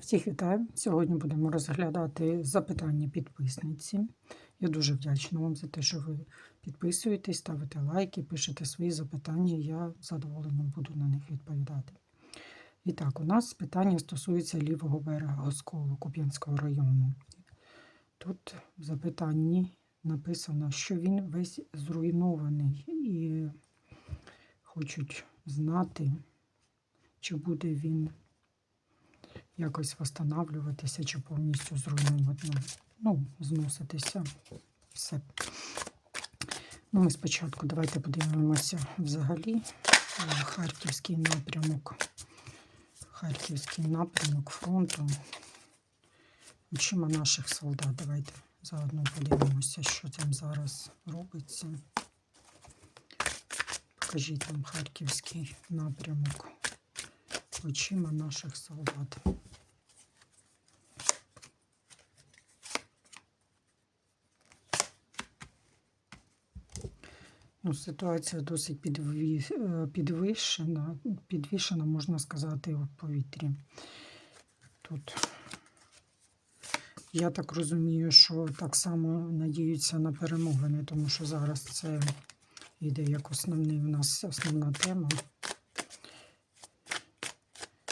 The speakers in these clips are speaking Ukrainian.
Всіх вітаю! Сьогодні будемо розглядати запитання підписниці. Я дуже вдячна вам за те, що ви підписуєтесь, ставите лайки, пишете свої запитання. Я з буду на них відповідати. І так, у нас питання стосується лівого берега Госколу Куп'янського району. Тут в запитанні написано, що він весь зруйнований, і хочуть знати, чи буде він якось восстанавливатися чи повністю зруйновано. Ну, зноситися. Все. Ну, ми спочатку давайте подивимося взагалі е, Харківський напрямок. Харківський напрямок фронту. Очима наших солдат. Давайте заодно подивимося, що там зараз робиться. Покажіть нам Харківський напрямок очима наших солдат. Ну, ситуація досить е, підвищена, підвішена, можна сказати, в повітрі. Тут я так розумію, що так само надіються на перемовини, тому що зараз це йде як основний у нас основна тема.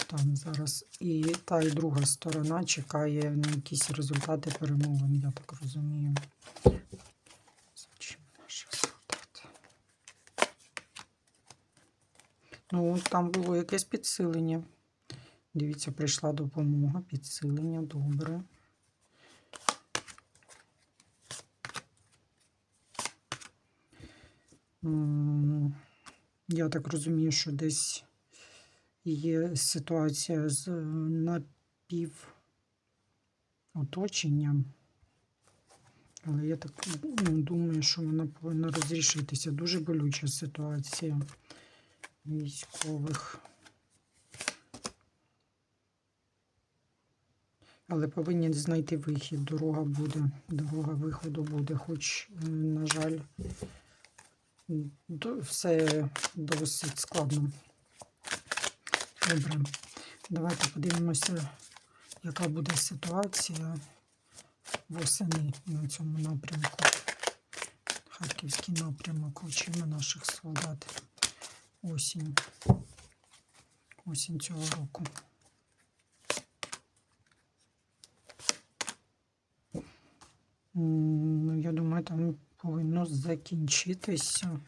Там зараз і та, і друга сторона чекає на якісь результати перемовин, я так розумію. Зачем наші солдати? Ну, там було якесь підсилення. Дивіться, прийшла допомога, підсилення, добре. Я так розумію, що десь є ситуація з напівоточенням. Але я так ну, думаю, що вона повинна розрішитися. Дуже болюча ситуація військових. Але повинні знайти вихід. Дорога буде, дорога виходу буде, хоч, е, на жаль, все досить складно. Добре, давайте подивимося, яка буде ситуація восени на цьому напрямку. Харківський напрямок, очима наших солдат. Осінь. Осінь цього року. Ну, я думаю, там повинно закінчитися.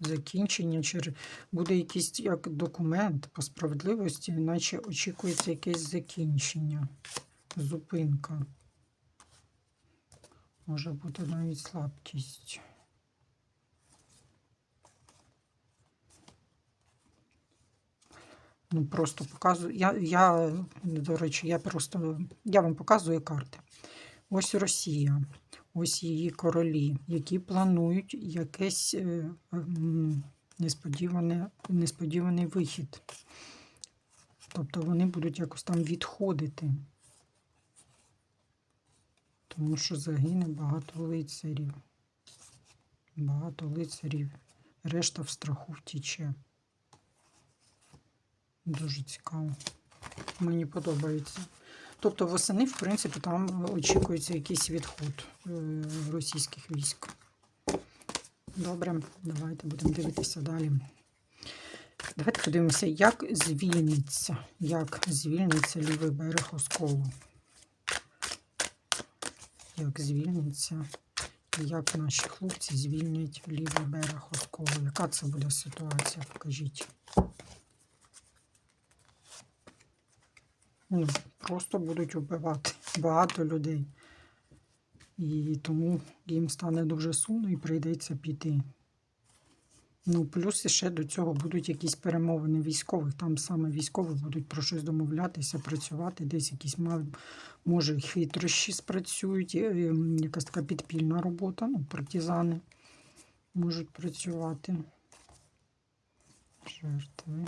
Закінчення через буде якийсь як документ по справедливості, наче очікується якесь закінчення, зупинка. Може бути навіть слабкість. Ну, просто показую. Я, я, до речі, я просто я вам показую карти. Ось Росія, ось її королі, які планують якесь е, м, несподіване, несподіваний вихід. Тобто вони будуть якось там відходити. Тому що загине багато лицарів. Багато лицарів. Решта в страху втіче. Дуже цікаво. Мені подобається. Тобто восени, в принципі, там очікується якийсь відход е, російських військ. Добре, давайте будемо дивитися далі. Давайте подивимося, як звільниться, як звільниться лівий берег осколу. Як звільниться, як наші хлопці звільнять лівий берег осколу. Яка це буде ситуація? Покажіть. Ну, просто будуть вбивати багато людей. І тому їм стане дуже сумно і прийдеться піти. Ну, плюс ще до цього будуть якісь перемовини військових. Там саме військові будуть про щось домовлятися, працювати, десь якісь може хитрощі спрацюють, е, якась така підпільна робота, ну, партизани можуть працювати. Жертви.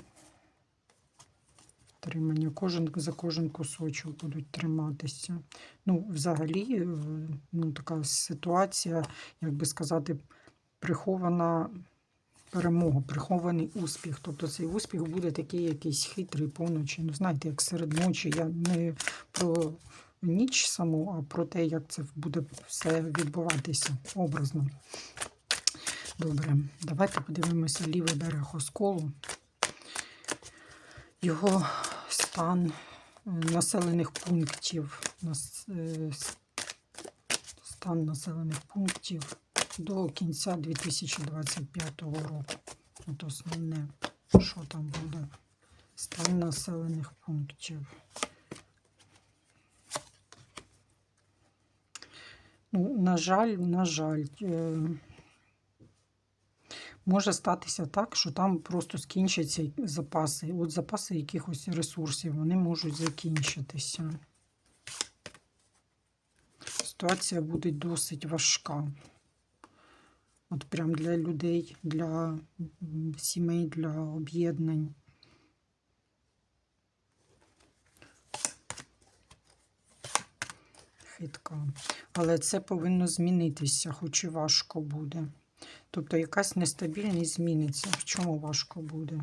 Тримання. Кожен за кожен кусочок будуть триматися. Ну, взагалі, ну, така ситуація, як би сказати, прихована перемога, прихований успіх. Тобто цей успіх буде такий якийсь хитрий поночі. Ну, знаєте, як серед ночі. Я не про ніч саму, а про те, як це буде все відбуватися образно. Добре, давайте подивимося лівий берег осколу. Його стан е, населених пунктів. е, Стан населених пунктів до кінця 2025 року. От основне, що там буде. Стан населених пунктів. Ну, на жаль, на жаль, е, може статися так, що там просто скінчаться запаси. От запаси якихось ресурсів, вони можуть закінчитися. Ситуація буде досить важка. От прям для людей, для сімей, для об'єднань. Хитка. Але це повинно змінитися, хоч і важко буде. Тобто якась нестабільність зміниться. В чому важко буде?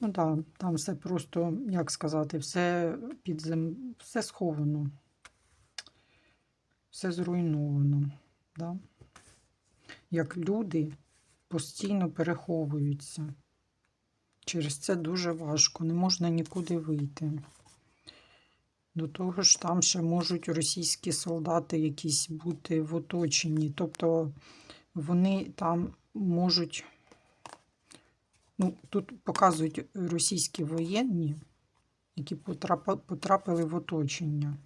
Ну так, да, там все просто, як сказати, все під зем... все сховано, все зруйновано. Да? Як люди постійно переховуються. Через це дуже важко, не можна нікуди вийти. До того ж, там ще можуть російські солдати якісь бути в оточенні. Тобто вони там можуть. Ну, тут показують російські воєнні, які потрапили в оточення.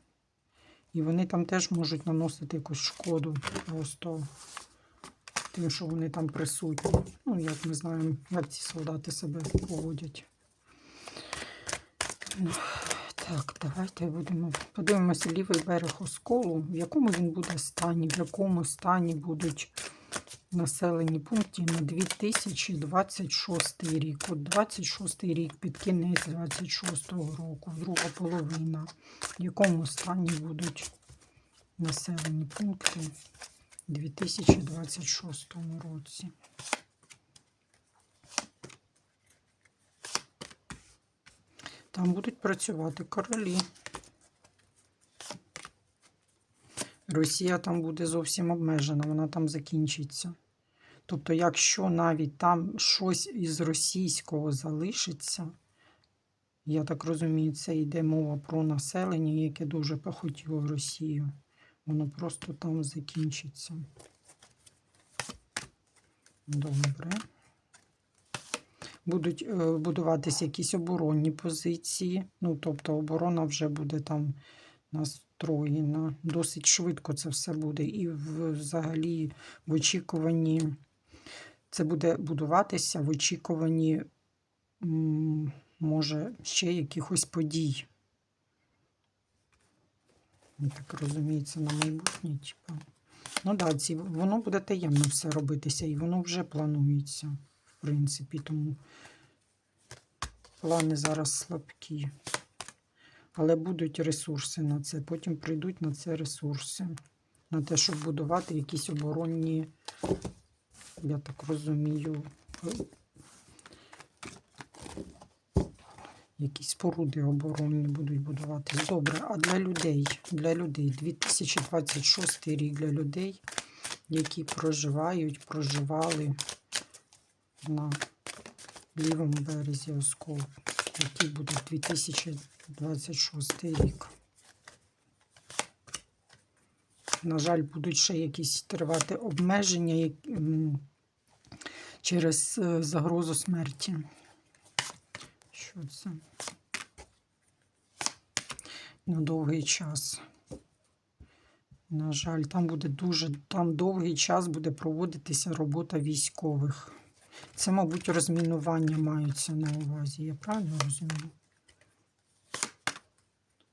І вони там теж можуть наносити якусь шкоду просто тим, що вони там присутні. Ну, як ми знаємо, як ці солдати себе поводять. Так, давайте будемо подивимося лівий берег осколу, в якому він буде стані, в якому стані будуть населені пункти на 2026 рік. От 26 рік під кінець 26 року, друга половина. В якому стані будуть населені пункти у 2026 році. Там будуть працювати королі. Росія там буде зовсім обмежена, вона там закінчиться. Тобто, якщо навіть там щось із російського залишиться, я так розумію, це йде мова про населення, яке дуже похотіло Росію. Воно просто там закінчиться. Добре. Будуть е, будуватися якісь оборонні позиції. Ну, тобто оборона вже буде там настроєна. Досить швидко це все буде. І взагалі в очікуванні це буде будуватися в очікуванні, може, ще якихось подій. Так розумію, це на майбутнє. Ну да, ці, воно буде таємно все робитися, і воно вже планується, принципі, тому плани зараз слабкі. Але будуть ресурси на це. Потім прийдуть на це ресурси. На те, щоб будувати якісь оборонні, я так розумію, якісь споруди оборонні будуть будуватись. Добре, а для людей, для людей 2026 рік для людей, які проживають, проживали на лівому березі Осколу, який буде 2026 рік. На жаль, будуть ще якісь тривати обмеження через е, загрозу смерті. Що це? На довгий час. На жаль, там буде дуже там довгий час буде проводитися робота військових. Це, мабуть, розмінування маються на увазі. Я правильно розумію?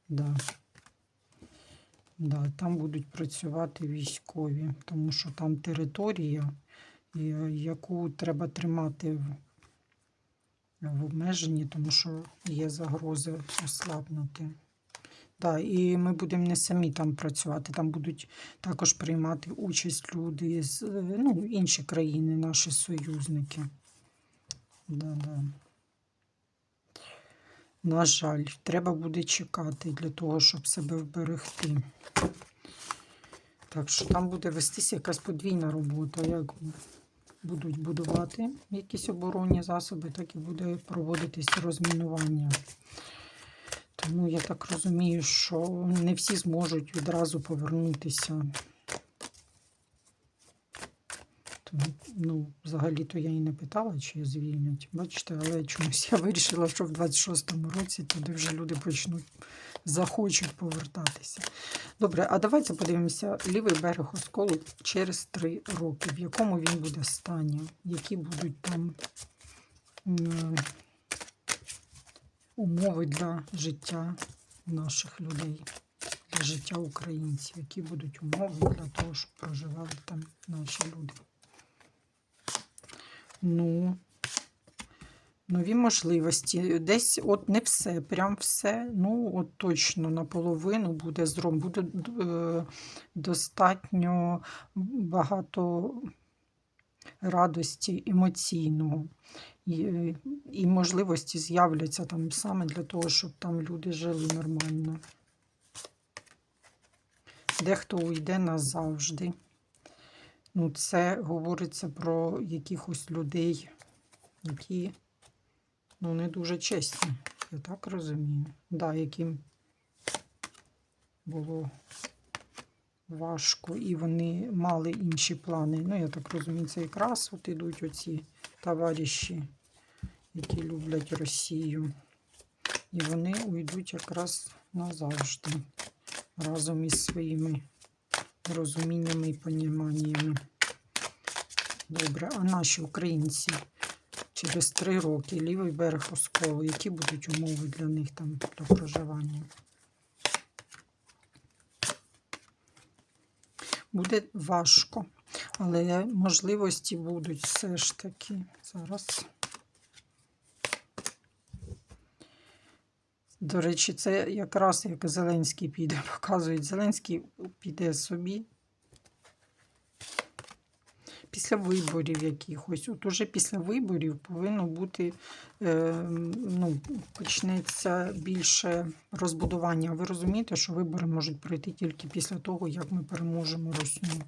Да. Да, там будуть працювати військові, тому що там територія, е, яку треба тримати в, в обмеженні, тому що є загрози ослабнути. Да, і ми будемо не самі там працювати, там будуть також приймати участь люди з е, ну, інші країни, наші союзники. Да, да. На жаль, треба буде чекати для того, щоб себе вберегти. Так що там буде вестися якась подвійна робота. Як будуть будувати якісь оборонні засоби, так і буде проводитись розмінування. Тому я так розумію, що не всі зможуть відразу повернутися. Ну, взагалі-то я і не питала, чи звільнять. Бачите, але чомусь я вирішила, що в 26-му році туди вже люди почнуть захочуть повертатися. Добре, а давайте подивимося лівий берег осколу через три роки. В якому він буде стані, які будуть там умови для життя наших людей, для життя українців, які будуть умови для того, щоб проживали там наші люди. Ну, нові можливості. Десь от не все, прям все. Ну, от точно наполовину буде зром. Буде е, достатньо багато радості емоційного. І, і можливості з'являться там саме для того, щоб там люди жили нормально. Дехто уйде назавжди. Ну, це говориться про якихось людей, які ну, не дуже чесні. Я так розумію. Да, яким було важко, і вони мали інші плани. Ну, я так розумію, це якраз от ідуть оці товариші, які люблять Росію. І вони уйдуть якраз назавжди разом із своїми розуміннями і поніманнями. Добре, а наші українці через три роки лівий берег осколу, які будуть умови для них там для проживання? Буде важко, але можливості будуть все ж таки. Зараз. До речі, це якраз як Зеленський піде, показують. Зеленський піде собі. Після виборів якихось. От уже після виборів повинно бути, е, ну, почнеться більше розбудування. Ви розумієте, що вибори можуть пройти тільки після того, як ми переможемо Русню.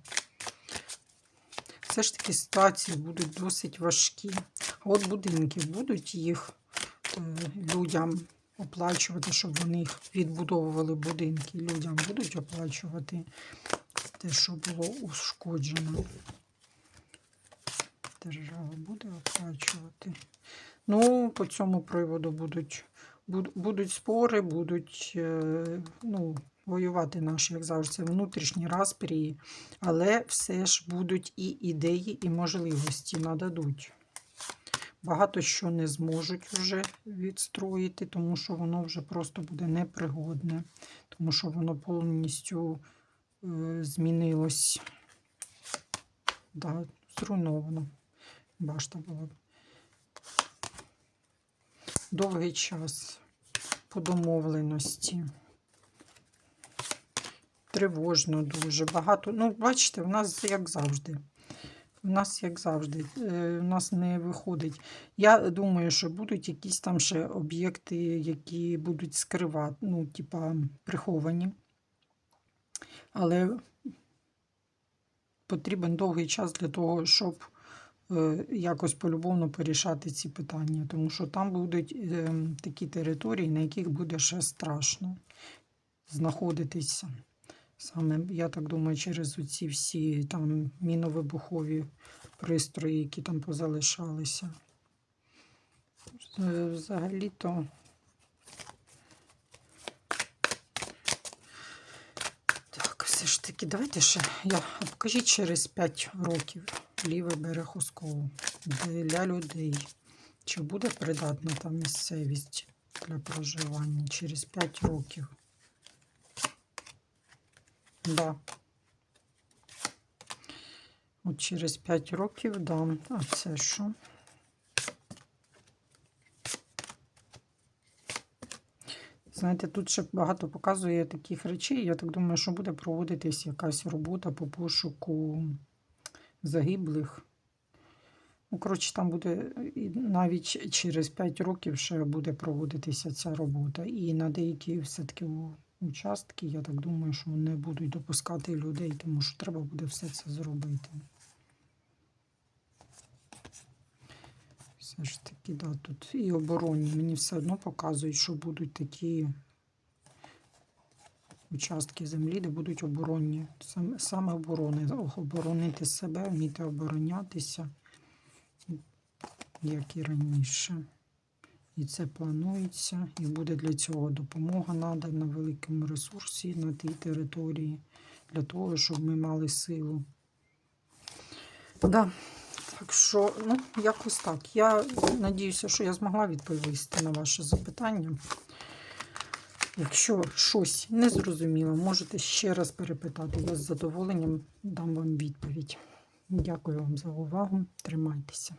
Все ж таки ситуації будуть досить важкі. От будинки будуть їх е, людям оплачувати, щоб вони їх відбудовували будинки. Людям будуть оплачувати те, що було ушкоджено. Держава буде оплачувати. Ну, по цьому приводу будуть будуть спори, будуть е, ну, воювати наші, як завжди, це внутрішні распрії, але все ж будуть і ідеї, і можливості нададуть. Багато що не зможуть вже відстроїти, тому що воно вже просто буде непригодне, тому що воно повністю е, змінилось. Да, зруйновано. Башта була. Довгий час по домовленості. Тривожно дуже багато. Ну, бачите, у нас як завжди. У нас, як завжди, е, у нас не виходить. Я думаю, що будуть якісь там ще об'єкти, які будуть скривати, ну, типа, приховані. Але потрібен довгий час для того, щоб е, якось полюбовно порішати ці питання. Тому що там будуть е, такі території, на яких буде ще страшно знаходитися. Саме, я так думаю, через оці всі там міновибухові пристрої, які там позалишалися. Е, Взагалі-то. Так, все ж таки, давайте ще. Я, покажіть через 5 років лівий берег Осколу для людей. Чи буде придатна там місцевість для проживання через 5 років? Да. От через 5 років дам. А це що? Знаєте, тут ще багато показує таких речей. Я так думаю, що буде проводитись якась робота по пошуку загиблих. Ну, коротше, там буде навіть через 5 років ще буде проводитися ця робота. І на деякі все-таки участки, я так думаю, що не будуть допускати людей, тому що треба буде все це зробити. Все ж таки, да, тут і оборонні. Мені все одно показують, що будуть такі участки землі, де будуть оборонні. Саме оборони. Оборонити себе, вміти оборонятися, як і раніше. І це планується, і буде для цього допомога надана великому ресурсі на тій території, для того, щоб ми мали силу. Да. Так що, ну, якось так. Я надіюся, що я змогла відповісти на ваше запитання. Якщо щось не зрозуміло, можете ще раз перепитати. Я з задоволенням дам вам відповідь. Дякую вам за увагу. Тримайтеся.